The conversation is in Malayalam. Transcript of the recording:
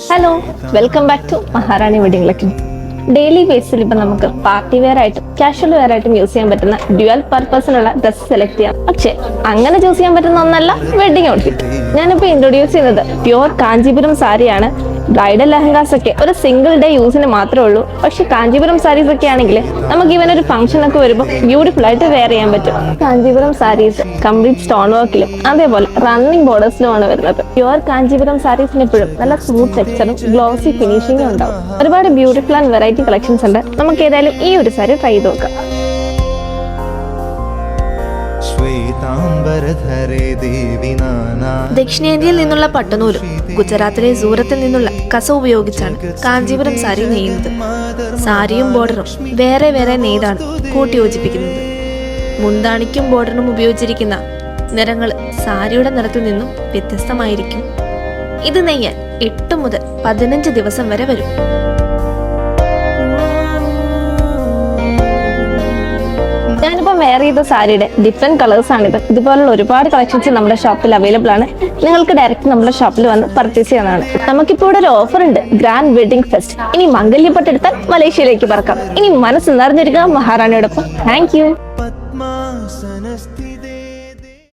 Hello welcome back to Maharani wedding lucky daily ബേസിൽ ഇപ്പൊ നമുക്ക് പാർട്ടി വെയർ ആയിട്ടും കാഷ്വൽ വെയർ ആയിട്ടും യൂസ് ചെയ്യാൻ പറ്റുന്ന ഡ്യുവൽ പർപ്പസിനുള്ള ഡ്രസ് സെലക്ട് ചെയ്യാം. പക്ഷേ അങ്ങനെ ചൂസ് ചെയ്യാൻ പറ്റുന്ന ഒന്നല്ല വെഡിങ് ഔട്ട്ഫിറ്റ് ഞാനിപ്പോ ഇൻട്രൊഡ്യൂസ് ചെയ്യുന്നത് പ്യുവർ കാഞ്ചീപുരം സാരിയാണ്. ബ്രൈഡൽ ലെഹങ്കാസ് ഒക്കെ ഒരു സിംഗിൾ ഡേ യൂസിന് മാത്രമേ ഉള്ളൂ. പക്ഷെ കാഞ്ചീപുരം സാരീസ് ഒക്കെ ആണെങ്കിൽ നമുക്ക് ഇവൻ ഒരു ഫംഗ്ഷൻ ഒക്കെ വരുമ്പോൾ ബ്യൂട്ടിഫുൾ ആയിട്ട് വെയർ ചെയ്യാൻ പറ്റും. കാഞ്ചീപുരം സാരീസ് കംപ്ലീറ്റ് സ്റ്റോൺ വർക്കിലും അതേപോലെ റണ്ണിങ് ബോർഡേഴ്സിലുമാണ് വരുന്നത്. പ്യുവർ കാഞ്ചീപുരം സാരീസിന് എപ്പോഴും നല്ല സ്മൂത്ത് ടെക്സ്ചറും ഗ്ലോസി ഫിനിഷിംഗും ഉണ്ടാവും. ഒരുപാട് ബ്യൂട്ടിഫുൾ ആൻഡ് വെറൈറ്റി കളക്ഷൻസ് ഉണ്ട്. നമുക്ക് ഏതായാലും ഈ ഒരു സാരി ട്രൈ ചെയ്ത് നോക്കാം. ദക്ഷിണേന്ത്യയിൽ നിന്നുള്ള പട്ടുനൂലും ഗുജറാത്തിലെ സൂറത്തിൽ നിന്നുള്ള കസ ഉപയോഗിച്ചാണ് കാഞ്ചീപുരം സാരി നെയ്യുന്നത്. സാരിയും ബോർഡറും വേറെ വേറെ നെയ്താണ് കൂട്ടിയോജിപ്പിക്കുന്നത് മുന്താണിക്കും ബോർഡറിനും ഉപയോഗിച്ചിരിക്കുന്ന നിറങ്ങൾ സാരിയുടെ നിറത്തിൽ നിന്നും വ്യത്യസ്തമായിരിക്കും. ഇത് നെയ്യാൻ എട്ട് മുതൽ പതിനഞ്ച് ദിവസം വരെ വരും. ഞാനിപ്പോൾ വെയർ ചെയ്ത സാരിയുടെ ഡിഫറെന്റ് കളേഴ്സ് ആണ് ഇത് ഇതുപോലുള്ള ഒരുപാട് കളക്ഷൻസ് നമ്മുടെ ഷോപ്പിൽ അവൈലബിൾ ആണ്. നിങ്ങൾക്ക് ഡയറക്റ്റ് നമ്മുടെ ഷോപ്പിൽ വന്ന് പർച്ചേസ് ചെയ്യാനാണ് നമുക്കിപ്പോൾ ഇവിടെ ഒരു ഓഫർ ഉണ്ട്. ഗ്രാൻഡ് വെഡിങ് ഫെസ്റ്റ് ഇനി മംഗല്യപ്പെട്ടെടുത്താൽ മലേഷ്യയിലേക്ക് പറക്കാം. ഇനി മനസ്സ് നിറഞ്ഞിരിക്കുക മഹാറാണിയോടൊപ്പം. Thank you